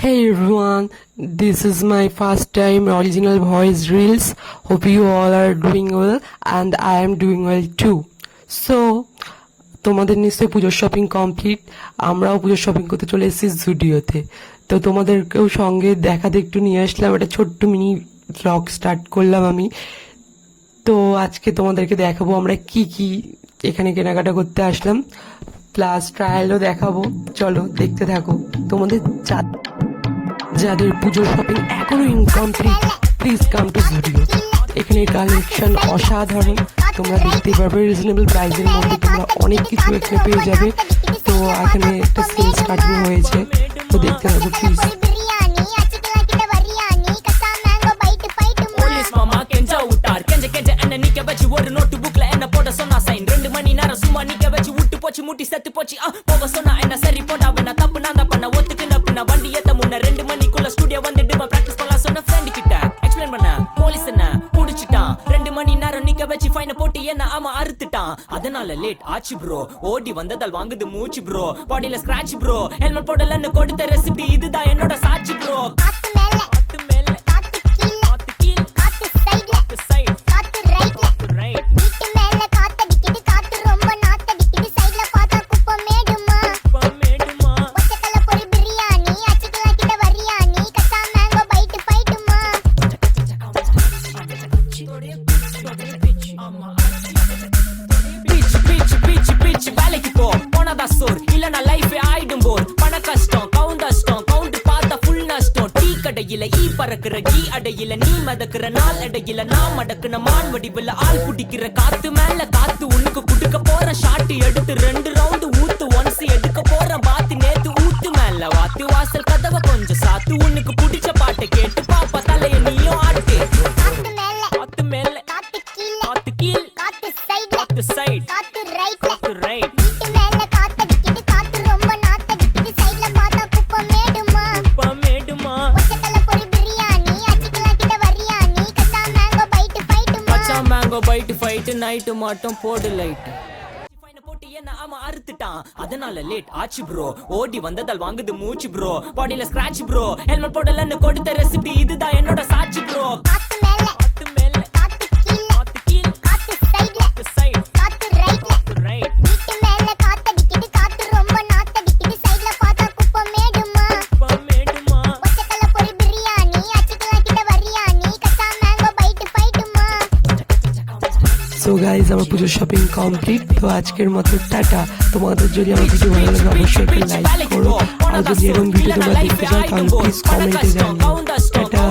Hey everyone, this is my first time original voice reels. Hope you all are doing well and I am doing well too. So, তোমাদের নিশ্চয়ই পুজোর shopping complete আমরাও পুজোর shopping করতে চলে এসেছি জুডিওতে তো তোমাদেরকেও সঙ্গে দেখাতে একটু নিয়ে আসলাম একটা ছোট্ট মিনি ব্লগ স্টার্ট করলাম আমি। তো আজকে তোমাদেরকে দেখাবো আমরা কি কি এখানে কেনাকাটা করতে আসলাম। প্লাস ট্রায়ালও দেখাবো। চলো দেখতে থাকো। তোমাদের যা যাদের পুজোর শপিং এখনো incomplete please come to video এখানে কালেকশন অসাধারণ তোমরা দেখতেই পারবে রিজনেবল প্রাইসের মধ্যে তোমরা অনেক কিছু এখানে পেয়ে যাবে তো এখানে একটা সেল স্টার্টিং হয়েছে তো দেখতে থাকো প্লিজ பிரியாணி அச்சுக்கலா கிட்ட வரியாணி கசா மேங்கோ பைட்டு பைட்டு போலீஸ் மாமா கெஞ்சா விட்டார் கெஞ்ச கெஞ்ச என்ன நிக்க வச்சு ஒரு நோட்டு புக்ல என்ன போட சொன்னா சைன் ரெண்டு மணி நேரம் சும்மா நிக்க வச்சு விட்டு போச்சு முட்டி செத்து போச்சு ஆ, போக சொன்னா என்ன சரி போட்டா ஸ்டுடியோ வந்துட்டு பிராக்டிஸ் பண்ணலாம் சொன்ன ஃப்ரெண்ட் கிட்ட. எக்ஸ்பிளைன் பண்ண. போலீஸ் என்ன? புடிச்சிட்டான் ரெண்டு மணி நேரம் நிக்க வச்சு ஃபைன போட்டு என்ன ஆமா அறுத்துட்டான். அதனால லேட் ஆச்சு ப்ரோ ஓடி வந்ததால் வாங்குது மூச்சு ப்ரோ பாடியில ஸ்கிராட்ச் ப்ரோ ஹெல்மெட் போடலன்னு கொடுத்த ரெசிபி இதுதான் என்னோட பறக்கிற ஈ பறக்குற கீ அடையில நீ மதக்கிற நாள் அடையில நான் மடக்குன மான் வடிவுல ஆள் குடிக்கிற காத்து மேல காத்து உனக்கு குடுக்க போற ஷாட்டு எடுத்து ரெண்டு round fight mango bite night மட்டும் போடு லைட் என்ன ஆமா அறுத்துட்டான். அதனால லேட் ஆச்சு ப்ரோ ஓடி வந்ததால் வாங்குது மூச்சு ப்ரோ பாடியில ஸ்கிராட்ச் ப்ரோ ஹெல்மெட் போடலன்னு கொடுத்த ரெசிபி இதுதான் என்னோட சாட்சி ப்ரோ সো গাইজ আমার পুজোর শপিং কমপ্লিট তো আজকের মতো টাটা। তোমাদের যদি আমার ভিডিও ভালো লাগে, অবশ্যই একটু লাইক করো। আর যদি এরকম ভিডিও তোমরা দেখতে চাও, তাহলে প্লিজ কমেন্টে জানিও। টাটা।